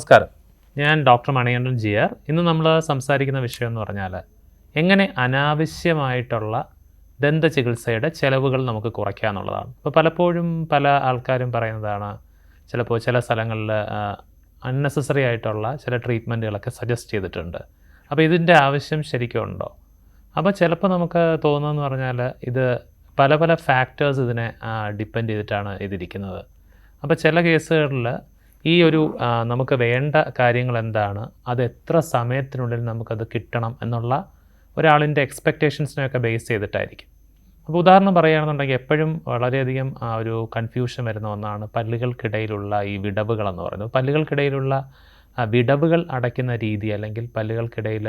നമസ്കാരം. ഞാൻ doctor Manikandan G R ഇന്ന് നമ്മൾ സംസാരിക്കുന്ന വിഷയം എന്ന് പറഞ്ഞാൽ എങ്ങനെ അനാവശ്യമായിട്ടുള്ള ദന്ത ചികിത്സയുടെ ചിലവുകൾ നമുക്ക് കുറയ്ക്കുക എന്നുള്ളതാണ്. ഇപ്പോൾ പലപ്പോഴും പല ആൾക്കാരും പറയുന്നതാണ് ചിലപ്പോൾ ചില സ്ഥലങ്ങളിൽ അൺനെസസറി ആയിട്ടുള്ള ചില ട്രീറ്റ്മെന്റുകളൊക്കെ സജസ്റ്റ് ചെയ്തിട്ടുണ്ട്. അപ്പോൾ ഇതിന്റെ ആവശ്യം ശരിക്കും ഉണ്ടോ? അപ്പോൾ ചിലപ്പോൾ നമുക്ക് തോന്നുന്നതെന്ന് പറഞ്ഞാൽ ഇത് പല പല ഫാക്ടേഴ്സ് ഇതിനെ ഡിപ്പെൻഡ് ചെയ്തിട്ടാണ് ഇതിരിക്കുന്നത്. അപ്പോൾ ചില കേസുകളിൽ ഈ ഒരു നമുക്ക് വേണ്ട കാര്യങ്ങൾ എന്താണ് അത് എത്ര സമയത്തിനുള്ളിൽ നമുക്കത് കിട്ടണം എന്നുള്ള ഒരാളിന്റെ എക്സ്പെക്റ്റേഷൻസിനെയൊക്കെ ബേസ് ചെയ്തിട്ടായിരിക്കും. അപ്പോൾ ഉദാഹരണം പറയുകയാണെന്നുണ്ടെങ്കിൽ എപ്പോഴും വളരെയധികം ഒരു കൺഫ്യൂഷൻ വരുന്ന ഒന്നാണ് പല്ലുകൾക്കിടയിലുള്ള ഈ വിടവുകൾ എന്ന് പറയുന്നത് പല്ലുകൾക്കിടയിലുള്ള വിടവുകൾ അടയ്ക്കുന്ന രീതി അല്ലെങ്കിൽ പല്ലുകൾക്കിടയിൽ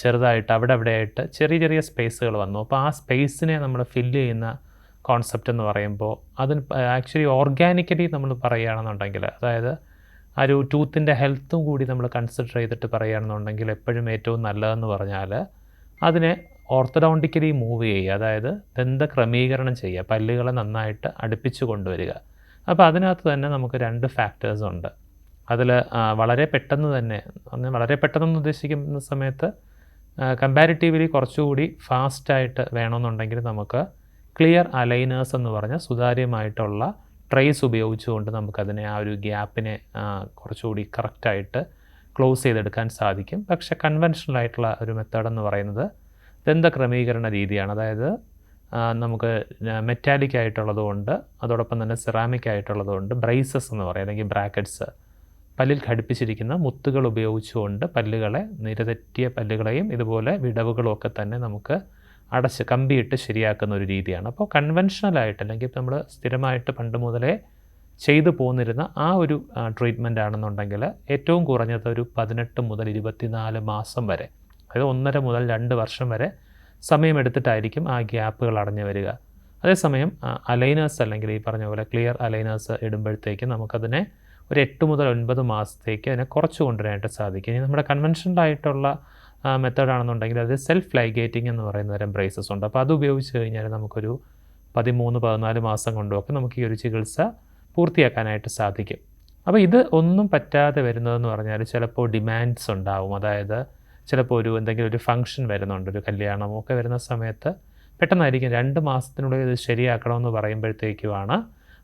ചെറുതായിട്ട് അവിടെ അവിടെയായിട്ട് ചെറിയ ചെറിയ സ്പേസുകൾ വന്നു. അപ്പോൾ ആ സ്പേസിനെ നമ്മൾ ഫില്ല് ചെയ്യുന്ന കോൺസെപ്റ്റ് എന്ന് പറയുമ്പോൾ അതിന് ആക്ച്വലി ഓർഗാനിക്കലി നമ്മൾ പറയുകയാണെന്നുണ്ടെങ്കിൽ അതായത് ആ ഒരു ടൂത്തിന്റെ ഹെൽത്തും കൂടി നമ്മൾ കൺസിഡർ ചെയ്തിട്ട് പറയുകയാണെന്നുണ്ടെങ്കിൽ എപ്പോഴും ഏറ്റവും നല്ലതെന്ന് പറഞ്ഞാൽ അതിനെ ഓർത്തഡോണ്ടിക്കലി മൂവ് ചെയ്യുക. അതായത് ദന്ത ക്രമീകരണം ചെയ്യുക. പല്ലുകളെ നന്നായിട്ട് അടുപ്പിച്ച് കൊണ്ടുവരിക. അപ്പോൾ അതിനകത്ത് തന്നെ നമുക്ക് രണ്ട് ഫാക്ടേഴ്സ് ഉണ്ട്. അതിൽ വളരെ പെട്ടെന്ന് തന്നെ വളരെ പെട്ടെന്ന് ഉദ്ദേശിക്കുന്ന സമയത്ത് കമ്പാരിറ്റീവ്ലി കുറച്ചുകൂടി ഫാസ്റ്റായിട്ട് വേണമെന്നുണ്ടെങ്കിൽ നമുക്ക് ക്ലിയർ അലൈനേഴ്സ് എന്ന് പറഞ്ഞ സുതാര്യമായിട്ടുള്ള ട്രേസ് ഉപയോഗിച്ചുകൊണ്ട് നമുക്കതിനെ ആ ഒരു ഗ്യാപ്പിനെ കുറച്ചുകൂടി കറക്റ്റായിട്ട് ക്ലോസ് ചെയ്തെടുക്കാൻ സാധിക്കും. പക്ഷേ കൺവെൻഷണൽ ആയിട്ടുള്ള ഒരു മെത്തേഡ് എന്ന് പറയുന്നത് ദന്ത ക്രമീകരണ രീതിയാണ്. അതായത് നമുക്ക് മെറ്റാലിക് ആയിട്ടുള്ളതുകൊണ്ട് അതോടൊപ്പം തന്നെ സിറാമിക് ആയിട്ടുള്ളതുകൊണ്ട് ബ്രൈസസ് എന്ന് പറയും. അല്ലെങ്കിൽ ബ്രാക്കറ്റ്സ് പല്ലിൽ ഘടിപ്പിച്ചിരിക്കുന്ന മുത്തുകൾ ഉപയോഗിച്ചുകൊണ്ട് പല്ലുകളെ നിരതെറ്റിയ പല്ലുകളെയും ഇതുപോലെ വിടവുകളൊക്കെ തന്നെ നമുക്ക് അടച്ച് കമ്പിയിട്ട് ശരിയാക്കുന്ന ഒരു രീതിയാണ്. അപ്പോൾ കൺവെൻഷനലായിട്ട് അല്ലെങ്കിൽ നമ്മൾ സ്ഥിരമായിട്ട് പണ്ട് മുതലേ ചെയ്തു പോന്നിരുന്ന ആ ഒരു ട്രീറ്റ്മെന്റ് ആണെന്നുണ്ടെങ്കിൽ ഏറ്റവും കുറഞ്ഞത് ഒരു പതിനെട്ട് മുതൽ ഇരുപത്തിനാല് മാസം വരെ അതായത് ഒന്നര മുതൽ രണ്ട് വർഷം വരെ സമയമെടുത്തിട്ടായിരിക്കും ആ ഗ്യാപ്പുകൾ അടഞ്ഞു വരിക. അതേസമയം അലൈനേഴ്സ് അല്ലെങ്കിൽ ഈ പറഞ്ഞ പോലെ ക്ലിയർ അലൈനേഴ്സ് ഇടുമ്പോഴത്തേക്ക് നമുക്കതിനെ ഒരു എട്ട് മുതൽ ഒൻപത് മാസത്തേക്ക് അതിനെ കുറച്ച് കൊണ്ടുവരാനായിട്ട് സാധിക്കും. ഇനി നമ്മുടെ കൺവെൻഷണൽ ആയിട്ടുള്ള മെത്തേഡ് ആണെന്നുണ്ടെങ്കിൽ അത് സെൽഫ് ലൈഗേറ്റിംഗ് എന്ന് പറയുന്ന തരം ബ്രേസസ് ഉണ്ട്. അപ്പോൾ അത് ഉപയോഗിച്ച് കഴിഞ്ഞാൽ നമുക്കൊരു പതിമൂന്ന് പതിനാല് മാസം കൊണ്ടുമൊക്കെ നമുക്ക് ഈ ഒരു ചികിത്സ പൂർത്തിയാക്കാനായിട്ട് സാധിക്കും. അപ്പോൾ ഇത് ഒന്നും പറ്റാതെ വരുന്നതെന്ന് പറഞ്ഞാൽ ചിലപ്പോൾ ഡിമാൻഡ്സ് ഉണ്ടാവും. അതായത് ചിലപ്പോൾ ഒരു എന്തെങ്കിലും ഒരു ഫംഗ്ഷൻ വരുന്നുണ്ട് ഒരു കല്യാണമോ ഒക്കെ വരുന്ന സമയത്ത് പെട്ടെന്നായിരിക്കും രണ്ട് മാസത്തിനുള്ളിൽ ഇത് ശരിയാക്കണമെന്ന് പറയുമ്പോഴത്തേക്കുമാണ്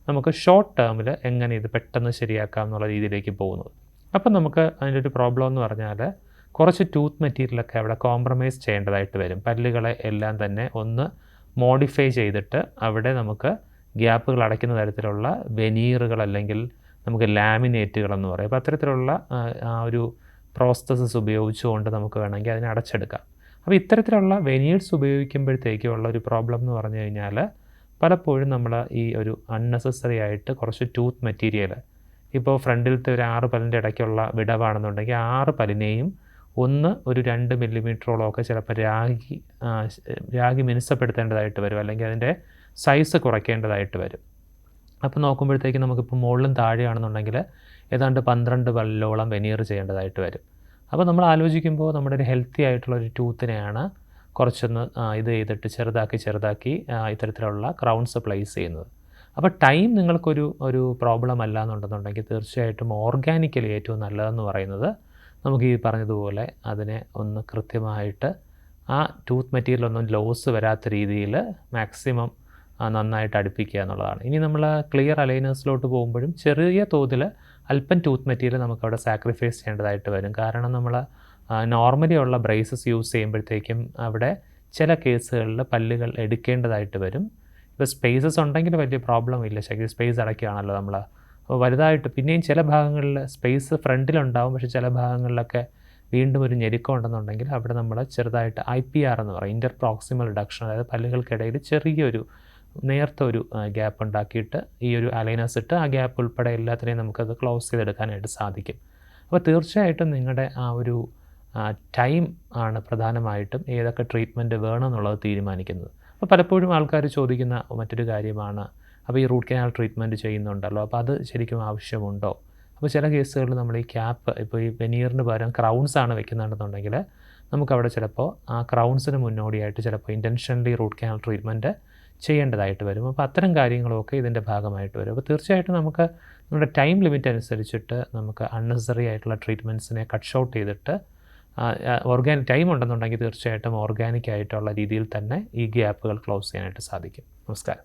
നമുക്ക് ഷോർട്ട് ടേമിൽ എങ്ങനെ ഇത് പെട്ടെന്ന് ശരിയാക്കാം എന്നുള്ള രീതിയിലേക്ക് പോകുന്നത്. അപ്പം നമുക്ക് അതിന്റെ ഒരു പ്രോബ്ലം എന്ന് പറഞ്ഞാൽ കുറച്ച് ടൂത്ത് മെറ്റീരിയലൊക്കെ അവിടെ കോംപ്രമൈസ് ചെയ്യേണ്ടതായിട്ട് വരും. പല്ലുകളെ എല്ലാം തന്നെ ഒന്ന് മോഡിഫൈ ചെയ്തിട്ട് അവിടെ നമുക്ക് ഗ്യാപ്പുകൾ അടയ്ക്കുന്ന തരത്തിലുള്ള വെനീറുകൾ അല്ലെങ്കിൽ നമുക്ക് ലാമിനേറ്റുകൾ എന്ന് പറയും. അപ്പോൾ അത്തരത്തിലുള്ള ആ, ഒരു പ്രോസസ്സസ് ഉപയോഗിച്ചുകൊണ്ട് നമുക്ക് വേണമെങ്കിൽ അതിനെ അടച്ചെടുക്കാം. അപ്പോൾ ഇത്തരത്തിലുള്ള വെനീഡ്സ് ഉപയോഗിക്കുമ്പോഴത്തേക്കുള്ള ഒരു പ്രോബ്ലം എന്ന് പറഞ്ഞു കഴിഞ്ഞാൽ പലപ്പോഴും നമ്മൾ ഈ ഒരു അൺനെസസറി ആയിട്ട് കുറച്ച് ടൂത്ത് മെറ്റീരിയൽ ഇപ്പോൾ ഫ്രണ്ടിലത്തെ ഒരു ആറ് പല്ലിന്റെ ഇടയ്ക്കുള്ള വിടവാണെന്നുണ്ടെങ്കിൽ ആറ് പല്ലിനെയും ഒന്ന് ഒരു രണ്ട് മില്ലിമീറ്ററോളം ഒക്കെ ചിലപ്പോൾ രാഗി രാഗി മിനുസപ്പെടുത്തേണ്ടതായിട്ട് വരും. അല്ലെങ്കിൽ അതിന്റെ സൈസ് കുറയ്ക്കേണ്ടതായിട്ട് വരും. അപ്പോൾ നോക്കുമ്പോഴത്തേക്ക് നമുക്കിപ്പോൾ മുകളിലും താഴെയാണെന്നുണ്ടെങ്കിൽ ഏതാണ്ട് പന്ത്രണ്ട് പല്ലോളം വെനീർ ചെയ്യേണ്ടതായിട്ട് വരും. അപ്പോൾ നമ്മൾ ആലോചിക്കുമ്പോൾ നമ്മുടെ ഒരു ഹെൽത്തി ആയിട്ടുള്ള ഒരു ടൂത്തിനെയാണ് കുറച്ചൊന്ന് ഇത് ചെയ്തിട്ട് ചെറുതാക്കി ചെറുതാക്കി ഇത്തരത്തിലുള്ള ക്രൗൺസ് പ്ലേസ് ചെയ്യുന്നത്. അപ്പോൾ ടൈം നിങ്ങൾക്കൊരു ഒരു പ്രോബ്ലം അല്ല എന്നുണ്ടെന്നുണ്ടെങ്കിൽ തീർച്ചയായിട്ടും ഓർഗാനിക്കലി ഏറ്റവും നല്ലതെന്ന് പറയുന്നത് നമുക്ക് ഈ പറഞ്ഞതുപോലെ അതിനെ ഒന്ന് കൃത്യമായിട്ട് ആ ടൂത്ത് മെറ്റീരിയൽ ഒന്നും ലോസ് വരാത്ത രീതിയിൽ മാക്സിമം നന്നായിട്ട് അടുപ്പിക്കുക എന്നുള്ളതാണ്. ഇനി നമ്മൾ ക്ലിയർ അലൈനേഴ്സിലോട്ട് പോകുമ്പോഴും ചെറിയ തോതിൽ അല്പം ടൂത്ത് മെറ്റീരിയൽ നമുക്ക് അവിടെ സാക്രിഫൈസ് ചെയ്യേണ്ടതായിട്ട് വരും. കാരണം നമ്മൾ നോർമലി ഉള്ള ബ്രേസസ് യൂസ് ചെയ്യുമ്പോഴത്തേക്കും അവിടെ ചില കേസുകളിൽ പല്ലുകൾ എടുക്കേണ്ടതായിട്ട് വരും. ഇപ്പോൾ സ്പേസസ് ഉണ്ടെങ്കിൽ വലിയ പ്രോബ്ലം ഇല്ല. ശരി സ്പേസ് അടയ്ക്കുകയാണല്ലോ നമ്മൾ അപ്പോൾ വലുതായിട്ട് പിന്നെയും ചില ഭാഗങ്ങളിൽ സ്പേസ് ഫ്രണ്ടിലുണ്ടാവും. പക്ഷേ ചില ഭാഗങ്ങളിലൊക്കെ വീണ്ടും ഒരു ഞെരുക്കം ഉണ്ടെന്നുണ്ടെങ്കിൽ അവിടെ നമ്മൾ ചെറുതായിട്ട് ഐ പി ആർ എന്ന് പറയും. ഇന്റർ പ്രോക്സിമൽ റിഡക്ഷൻ അതായത് പല്ലുകൾക്കിടയിൽ ചെറിയൊരു നേർത്ത ഒരു ഗ്യാപ്പ് ഉണ്ടാക്കിയിട്ട് ഈ ഒരു അലൈനസ് ഇട്ട് ആ ഗ്യാപ്പ് ഉൾപ്പെടെ എല്ലാത്തിനെയും നമുക്കത് ക്ലോസ് ചെയ്തെടുക്കാനായിട്ട് സാധിക്കും. അപ്പോൾ തീർച്ചയായിട്ടും നിങ്ങളുടെ ആ ഒരു ടൈം ആണ് പ്രധാനമായിട്ടും ഏതൊക്കെ ട്രീറ്റ്മെന്റ് വേണമെന്നുള്ളത് തീരുമാനിക്കുന്നത്. അപ്പോൾ പലപ്പോഴും ആൾക്കാർ ചോദിക്കുന്ന മറ്റൊരു കാര്യമാണ് അപ്പോൾ ഈ റൂട്ട് കനാൽ ട്രീറ്റ്മെന്റ് ചെയ്യുന്നുണ്ടല്ലോ. അപ്പോൾ അത് ശരിക്കും ആവശ്യമുണ്ടോ? അപ്പോൾ ചില കേസുകളിൽ നമ്മൾ ഈ ക്യാപ്പ് ഇപ്പോൾ ഈ വെനീറിന് പകരം ക്രൗൺസ് ആണ് വെക്കുന്നുണ്ടെന്നുണ്ടെങ്കിൽ നമുക്കവിടെ ചിലപ്പോൾ ആ ക്രൗൺസിന് മുന്നോടിയായിട്ട് ചിലപ്പോൾ ഇന്റൻഷനലി റൂട്ട് കനാൽ ട്രീറ്റ്മെന്റ് ചെയ്യേണ്ടതായിട്ട് വരും. അപ്പോൾ അത്തരം കാര്യങ്ങളൊക്കെ ഇതിന്റെ ഭാഗമായിട്ട് വരും. അപ്പോൾ തീർച്ചയായിട്ടും നമുക്ക് നമ്മുടെ ടൈം ലിമിറ്റ് അനുസരിച്ചിട്ട് നമുക്ക് അൺനെസറി ആയിട്ടുള്ള ട്രീറ്റ്മെന്റ്സിനെ കട്ട് ഷോട്ട് ചെയ്തിട്ട് ഓർഗാനിക് ടൈം ഉണ്ടെന്നുണ്ടെങ്കിൽ തീർച്ചയായിട്ടും ഓർഗാനിക് ആയിട്ടുള്ള രീതിയിൽ തന്നെ ഈ ഗ്യാപ്പുകൾ ക്ലോസ് ചെയ്യാനായിട്ട് സാധിക്കും. നമസ്കാരം.